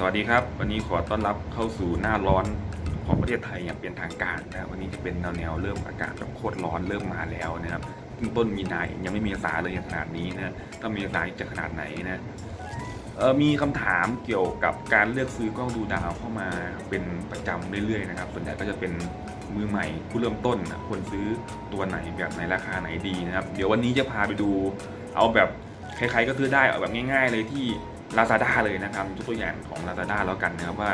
สวัสดีครับ วันนี้ขอต้อนรับเข้าสู่หน้าร้อนของประเทศไทยอย่างเป็นทางการนะวันนี้จะเป็นแนวแนวเริ่มอากาศแบบโคตรร้อนเริ่มมาแล้วนะครับเพิ่งต้นมีนาเองยังไม่มีเมษาเลยขนาดนี้นะถ้าเมษาจะขนาดไหนนะเออมีคำถามเกี่ยวกับการเลือกซื้อกล้องดูดาวเข้ามาเป็นประจำเรื่อยๆนะครับ ส่วนใหญ่ก็จะเป็นมือใหม่ผู้เริ่มต้นนะควรซื้อตัวไหนแบบไหนราคาไหนดีนะครับ เดี๋ยววันนี้จะพาไปดู เอาแบบใครๆก็ซื้อได้เอาแบบง่าย ๆ เลยที่ Lazada เลยนะครับยกตัวอย่างของ Lazada แล้วกันนะครับว่า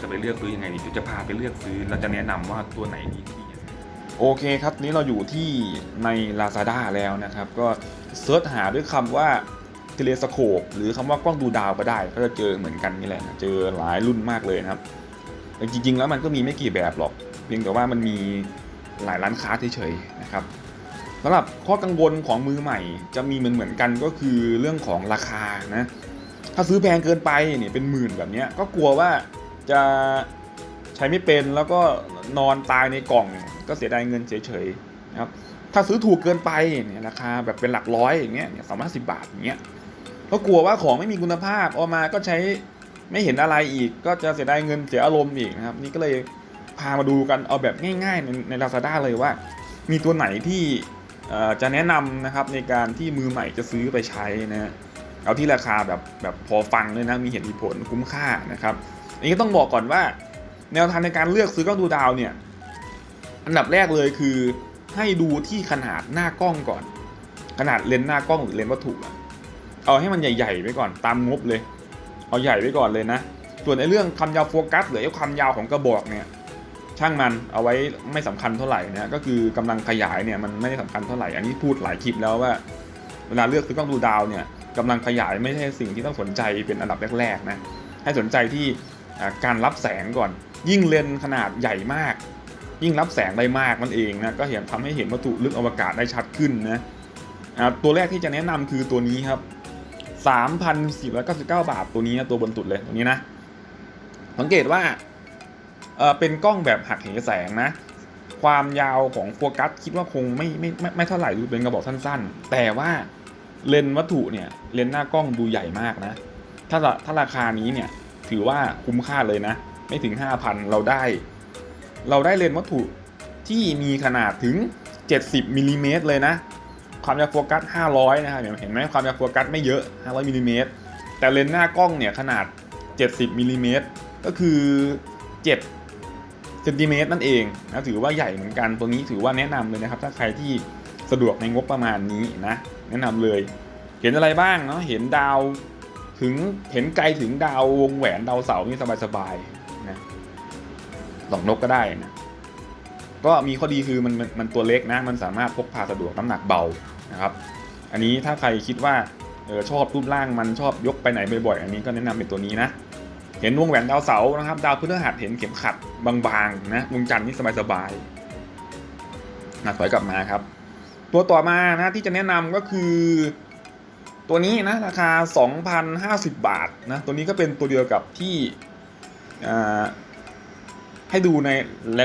จะไปเลือกซื้อยังไงดีเดี๋ยวจะพาไปเลือกซื้อเราจะแนะนำว่าตัวไหนดีที่โอเคครับนี้เราอยู่ที่ใน Lazada แล้วนะครับ ก็เซิร์ชหาด้วยคำว่าเทเลสโคปหรือคำว่ากล้องดูดาวก็ได้ ก็จะเจอเหมือนกันนี่แหละเจอหลายรุ่นมากเลยนะครับแต่จริง ๆ แล้วมันก็มีไม่กี่แบบหรอก เพียงแต่ว่ามันมีหลายร้านค้าเฉยๆนะครับสำหรับข้อกังวลของมือใหม่ จะมีเหมือนเหมือนกันก็คือเรื่องของราคานะ ถ้าซื้อแพงเกินไปเนี่ยเป็นหมื่นแบบนี้ก็กลัวว่าจะใช้ไม่เป็นแล้วก็นอนตายในกล่องก็เสียดายเงินเฉยๆนะครับถ้าซื้อถูกเกินไปเนี่ยราคาแบบเป็นหลักร้อยอย่างเงี้ยสามารถสิบบาทอย่างเงี้ยก็กลัวว่าของไม่มีคุณภาพออกมาก็ใช้ไม่เห็นอะไรอีก ก็จะเสียดายเงินเสียอารมณ์อีกนะครับ นี่ก็เลยพามาดูกันเอาแบบง่ายๆในใน Lazada เลยว่า มีตัวไหนที่จะแนะนำนะครับในการที่มือใหม่จะซื้อไปใช้นะฮะ เอาที่ราคาแบบแบบพอฟังเลยนะมีเหตุผลคุ้มค่านะครับอันนี้ต้องบอกก่อนว่า แนวทางในการเลือกซื้อกล้องดูดาวเนี่ยอันดับแรกเลยคือให้ดูที่ขนาดหน้ากล้องก่อน ขนาดเลนส์หน้ากล้องหรือเลนส์วัตถุอะเอาให้มันใหญ่ๆไว้ก่อนตามงบเลย เอาใหญ่ไว้ก่อนเลยนะ ส่วนในเรื่องความยาวโฟกัสหรือความยาวของกระบอกเนี่ยช่างมันเอาไว้ไม่สำคัญเท่าไหร่นะก็คือกำลังขยายเนี่ยมันไม่ได้สำคัญเท่าไหร่อันนี้พูดหลายคลิปแล้วว่า เวลาเลือกซื้อกล้องดูดาวเนี่ย กำลังขยายไม่ใช่สิ่งที่ต้องสนใจเป็นอันดับแรกๆนะให้สนใจที่การรับแสงก่อน ยิ่งเลนขนาดใหญ่มาก ยิ่งรับแสงได้มากนั่นเองนะก็เห็นทำให้เห็นวัตถุลึกอวกาศได้ชัดขึ้นนะตัวแรกที่จะแนะนำคือตัวนี้ครับ3,499 บาทตัวนี้นะตัวบนสุดเลยตัวนี้นะสังเกตว่าเป็นกล้องแบบหักเหแสงนะ ความยาวของโฟกัสคิดว่าคงไม่ไม่ไม่ไม่เท่าไหร่ดูเป็นกระบอกสั้น ๆ แต่ว่า เลนวัตถุเนี่ยเลนหน้ากล้องดูใหญ่มากนะ ถ้าถ้าราคานี้เนี่ยถือว่าคุ้มค่าเลยนะ ไม่ถึง 5,000 เราได้ เราได้เลนวัตถุที่มีขนาดถึง 70มิลลิเมตรเลยนะ ความยาวโฟกัส 500 นะครับเห็นไหมความยาวโฟกัสไม่เยอะ 500มิลลิเมตรแต่เลนส์หน้ากล้องเนี่ยขนาด 70มิลลิเมตรก็คือ7เซนติเมตรนั่นเองนะถือว่าใหญ่เหมือนกันตัวนี้ถือว่าแนะนำเลยนะครับ ถ้าใครที่สะดวกในงบประมาณนี้นะ แนะนำเลย เห็นอะไรบ้างเนาะเห็นดาวถึงเห็นไกลถึงดาววงแหวนดาวเสาร์นี่สบายๆนะสองนกก็ได้นะก็มีข้อดีคือมันมันมันตัวเล็กนะ มันสามารถพกพาสะดวกน้ำหนักเบานะครับ อันนี้ถ้าใครคิดว่าเออชอบรูปร่างมันชอบยกไปไหนบ่อยๆอันนี้ก็แนะนำเป็นตัวนี้นะ เห็นวงแหวนดาวเสาร์นะครับ ดาวพฤหัสเห็นเข็มขัดบางๆนะวงจันทร์นี่สบายๆนะถอยกลับมาครับ ตัวต่อมานะที่จะแนะนำก็คือ ตัวนี้นะราคา 2,050 บาทนะตัวนี้ก็เป็นตัวเดียวกับที่ให้ดูใน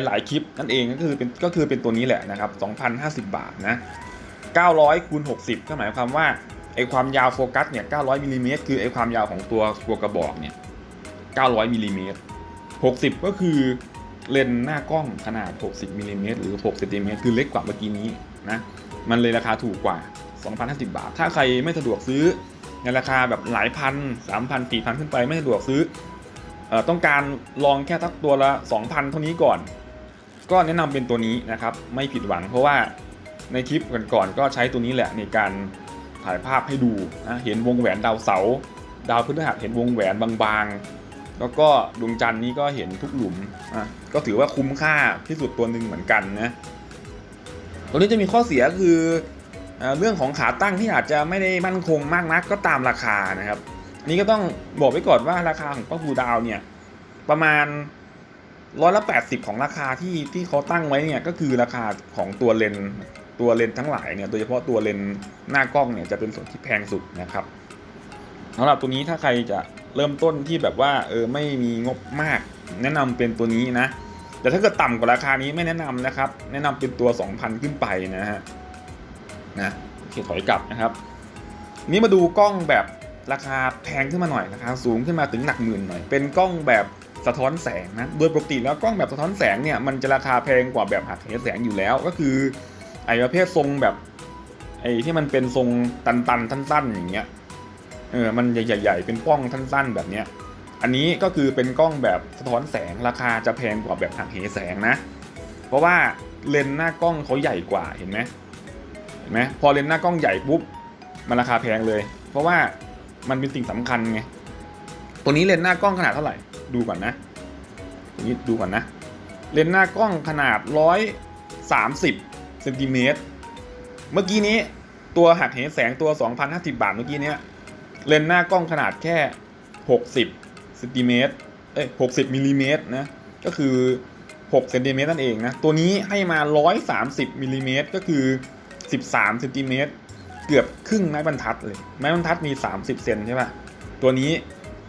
หลาย ๆ คลิปนั่นเองก็คือเป็นก็คือเป็นตัวนี้แหละนะครับ2,050 บาทนะ900คูณ60 ก็หมายความว่าไอความยาวโฟกัสเนี่ย 900มิลลิเมตรคือไอความยาวของตัวตัวกระบอกเนี่ย 900มิลลิเมตร60 ก็คือ เลนส์หน้ากล้องขนาด 60มิลลิเมตรหรือ6เซนติเมตรคือเล็กกว่าเมื่อกี้นี้นะมันเลยราคาถูกกว่า 2,050 บาท ถ้าใครไม่สะดวกซื้อในราคาแบบหลายพัน3,000 4,000ขึ้นไปไม่สะดวกซื้ออต้องการลองแค่ทักตัวละ 2,000 เท่านี้ก่อน ก็แนะนำเป็นตัวนี้นะครับ ไม่ผิดหวังเพราะว่าในคลิปก่อนๆก็ใช้ตัวนี้แหละในการถ่ายภาพให้ดูนะเห็นวงแหวนดาวเสา ดาวพฤหัสเห็นวงแหวนบางๆ แล้วก็ดวงจันทร์นี้ก็เห็นทุกหลุมอะก็ถือว่าคุ้มค่าที่สุดตัวหนึ่งเหมือนกันนะตัวนี้จะมีข้อเสียคือเอ่อเรื่องของขาตั้งที่อาจจะไม่ได้มั่นคงมากนักก็ตามราคานะครับอันนี้ก็ต้องบอกไว้ก่อนว่าราคาของกล้องดูดาวเนี่ยประมาณร้อยละแปดสิบของราคาที่ที่เขาตั้งไว้เนี่ยก็คือราคาของตัวเลนตัวเลนทั้งหลายเนี่ยโดยเฉพาะตัวเลนหน้ากล้องเนี่ยจะเป็นส่วนที่แพงสุดนะครับสำหรับตัวนี้ถ้าใครจะ เริ่มต้นที่แบบว่าเออไม่มีงบมาก แนะนำเป็นตัวนี้นะ แต่ถ้าเกิดต่ำกว่าราคานี้ไม่แนะนำนะครับ แนะนำเป็นตัว 2,000 ขึ้นไปนะฮะนะโอเคถอยกลับนะครับ นี่มาดูกล้องแบบราคาแพงขึ้นมาหน่อยราคาสูงขึ้นมาถึงหลักหมื่นหน่อย เป็นกล้องแบบสะท้อนแสงนะ โดยปกติแล้วกล้องแบบสะท้อนแสงเนี่ยมันจะราคาแพงกว่าแบบหักเหแสงอยู่แล้ว ก็คือไอ้ประเภททรงแบบไอ้ที่มันเป็นทรงตันๆสั้นๆอย่างเงี้ย เออมันใหญ่ ๆ เป็นกล้องสั้นๆ แบบเนี้ยอันนี้ก็คือเป็นกล้องแบบสะท้อนแสงราคาจะแพงกว่าแบบหักเหแสงนะ เพราะว่าเลนส์หน้ากล้องเขาใหญ่กว่าเห็นไหมเห็นไหมพอเลนส์หน้ากล้องใหญ่ปุ๊บมันราคาแพงเลย เพราะว่ามันเป็นสิ่งสำคัญไงตัวนี้เลนส์หน้ากล้องขนาดเท่าไหร่ดูก่อนนะตัวนี้ดูก่อนนะ เลนส์หน้ากล้องขนาดร้อยสามสิบเซนติเมตรเมื่อกี้นี้ตัวหักเหแสงตัว 2,050 บาทเมื่อกี้เนี้ย เลนส์หน้ากล้องขนาดแค่ 60เซนติเมตรเอ้ย60มิลลิเมตรนะ ก็คือ6เซนติเมตรนั่นเองนะ ตัวนี้ให้มา 130มิลลิเมตรก็คือ 13เซนติเมตรเกือบครึ่งไม้บรรทัดเลย ไม้บรรทัดมี 30เซนใช่ป่ะ ตัวนี้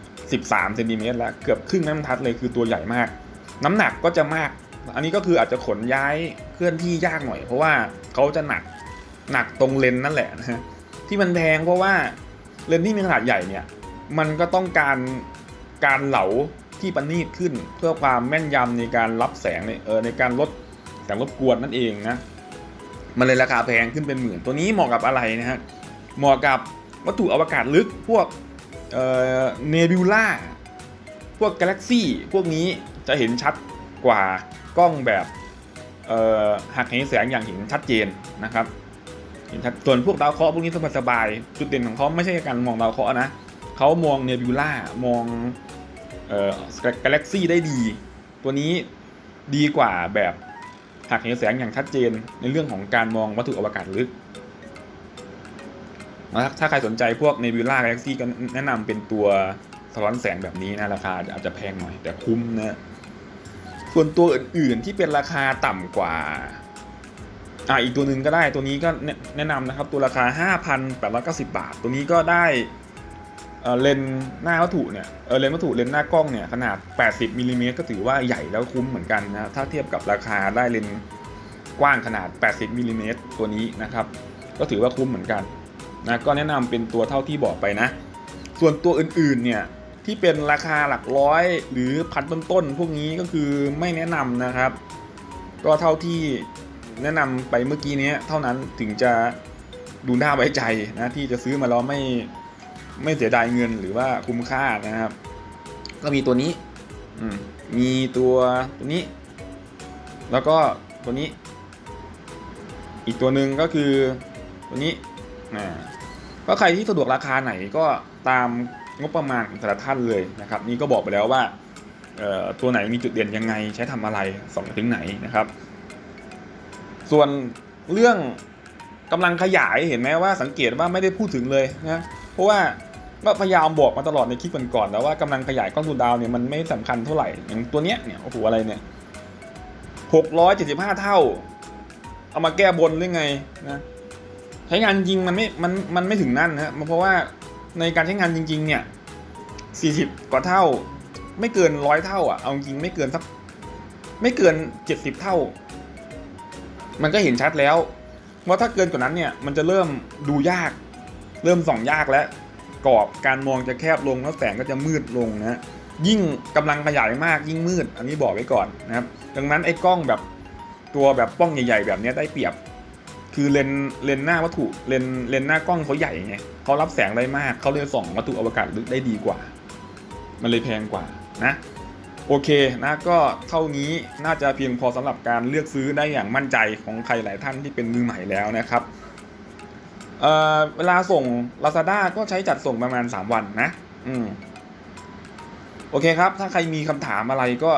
13เซนติเมตรแล้วเกือบครึ่งไม้บรรทัดเลยคือตัวใหญ่มาก น้ำหนักก็จะมาก อันนี้ก็คืออาจจะขนย้ายเคลื่อนที่ยากหน่อย เพราะว่าเขาจะหนักหนักตรงเลนนั่นแหละนะฮะที่มันแพงเพราะว่า เลนส์ที่มีขนาดใหญ่เนี่ย มันก็ต้องการการเหลาที่ประณีตขึ้น เพื่อความแม่นยำในการรับแสงในเออในการลดแสงรบกวนนั่นเองนะ มันเลยราคาแพงขึ้นเป็นหมื่น ตัวนี้เหมาะกับอะไรนะฮะ เหมาะกับวัตถุอวกาศลึกพวกเอ่อเนบิวล่า พวกกาแล็กซี่ พวกนี้จะเห็นชัดกว่ากล้องแบบเอ่อหักเหแสงอย่างเห็นชัดเจนนะครับ เห็นชัดส่วนพวกดาวเคราะห์พวกนี้สบายๆจุดเด่นของเขาไม่ใช่การมองดาวเคราะห์นะเขามองเนบิวล่ามองเอ่อกาแล็กซี่ได้ดี ตัวนี้ดีกว่าแบบหักเหแสงอย่างชัดเจนในเรื่องของการมองวัตถุอวกาศลึกนะถ้าใครสนใจพวกเนบิวล่ากาแล็กซี่ก็แนะนำเป็นตัวสะท้อนแสงแบบนี้นะราคาอาจจะแพงหน่อยแต่คุ้มนะส่วนตัวอื่นๆที่เป็นราคาต่ำกว่า อ่าอีกตัวหนึ่งก็ได้ตัวนี้ก็แนะนำนะครับ ตัวราคา 5,890 บาท ตัวนี้ก็ได้เอ่อเลนหน้าวัตถุเนี่ยเออเลนวัตถุเลนหน้ากล้องเนี่ยขนาด 80มิลลิเมตรก็ถือว่าใหญ่แล้วคุ้มเหมือนกันนะถ้าเทียบกับราคาได้เลนกว้างขนาด 80มิลลิเมตรตัวนี้นะครับ ก็ถือว่าคุ้มเหมือนกันนะก็แนะนำเป็นตัวเท่าที่บอกไปนะ ส่วนตัวอื่นๆเนี่ยที่เป็นราคาหลักร้อยหรือพันต้นๆพวกนี้ก็คือไม่แนะนำนะครับ ก็เท่าที่ แนะนำไปเมื่อกี้นี้เท่านั้นถึงจะดูน่าไว้ใจนะที่จะซื้อมาแล้วไม่ไม่เสียดายเงินหรือว่าคุ้มค่านะครับ ก็มีตัวนี้มีตัวตัวนี้ แล้วก็ตัวนี้ อีกตัวหนึ่งก็คือตัวนี้ก็ใครที่สะดวกราคาไหนก็ตามงบประมาณของแต่ละท่านเลยนะครับ นี่ก็บอกไปแล้วว่าตัวไหนมีจุดเด่นยังไงใช้ทำอะไรส่งถึงไหนนะครับ ส่วนเรื่องกำลังขยายเห็นไหมว่าสังเกตว่าไม่ได้พูดถึงเลยนะเพราะว่าก็พยายามบอกมาตลอดในคลิปก่อนๆแล้วว่ากำลังขยายกล้องดูดาวเนี่ยมันไม่สำคัญเท่าไหร่อย่างตัวเนี้ยเนี่ยโอ้โหอะไรเนี่ยหกร้อยเจ็ดสิบห้าเท่า เอามาแก้บนหรือไงนะใช้งานจริงมันไม่มันมันไม่ถึงนั่นนะเพราะว่าในการใช้งานจริง ๆ เนี่ยสี่สิบกว่าเท่า ไม่เกินร้อยเท่าอะเอาจริงไม่เกินสักไม่เกินเจ็ดสิบเท่า มันก็เห็นชัดแล้วว่าถ้าเกินกว่านั้นเนี่ยมันจะเริ่มดูยาก เริ่มส่องยากแล้วกรอบการมองจะแคบลงแล้วแสงก็จะมืดลงนะยิ่งกำลังขยายมากยิ่งมืด อันนี้บอกไว้ก่อนนะครับ ดังนั้นไอ้กล้องแบบตัวแบบป้องใหญ่ๆ แบบนี้ได้เปรียบ คือเลนเลนหน้าวัตถุเลนเลนหน้ากล้องเขาใหญ่ไงเขารับแสงได้มากเขาเลยส่องวัตถุอวกาศลึกได้ดีกว่า มันเลยแพงกว่านะ โอเคนะก็เท่านี้น่าจะเพียงพอสำหรับการเลือกซื้อได้อย่างมั่นใจของใครหลายท่านที่เป็นมือใหม่แล้วนะครับเเวลาส่ง Lazada ก็ใช้จัดส่งประมาณ 3 วันนะ อืมโอเคครับ ถ้าใครมีคำถามอะไรก็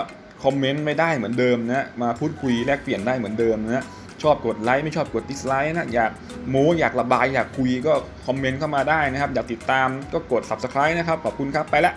คอมเมนต์ไม่ได้เหมือนเดิมนะ มาพูดคุยแลกเปลี่ยนได้เหมือนเดิมนะ ชอบกดไลค์ไม่ชอบกดดิสไลค์นะ อยากโม้อยากระบายอยากคุยก็คอมเมนต์เข้ามาได้นะครับ อยากติดตามก็กด subscribe นะครับ ขอบคุณครับ ไปละ